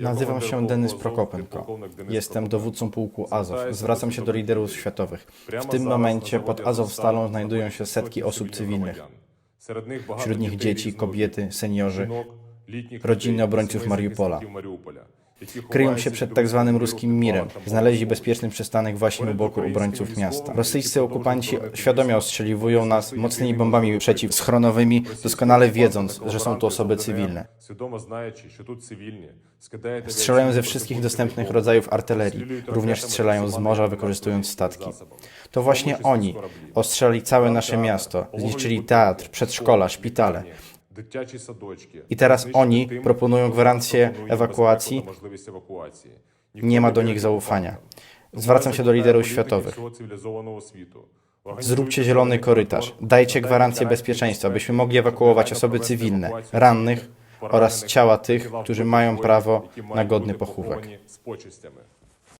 Nazywam się Denys Prokopenko. Jestem dowódcą pułku Azow. Zwracam się do liderów światowych. W tym momencie pod Azowstalą znajdują się setki osób cywilnych. Wśród nich dzieci, kobiety, seniorzy, rodziny obrońców Mariupola. Kryją się przed tak zwanym ruskim mirem. Znaleźli bezpieczny przystanek właśnie u boku obrońców miasta. Rosyjscy okupanci świadomie ostrzeliwują nas mocnymi bombami przeciwschronowymi, doskonale wiedząc, że są to osoby cywilne. Strzelają ze wszystkich dostępnych rodzajów artylerii, również strzelają z morza, wykorzystując statki. To właśnie oni ostrzelali całe nasze miasto, zniszczyli teatr, przedszkola, szpitale. I teraz oni proponują gwarancję ewakuacji. Nie ma do nich zaufania. Zwracam się do liderów światowych. Zróbcie zielony korytarz. Dajcie gwarancję bezpieczeństwa, byśmy mogli ewakuować osoby cywilne, rannych oraz ciała tych, którzy mają prawo na godny pochówek.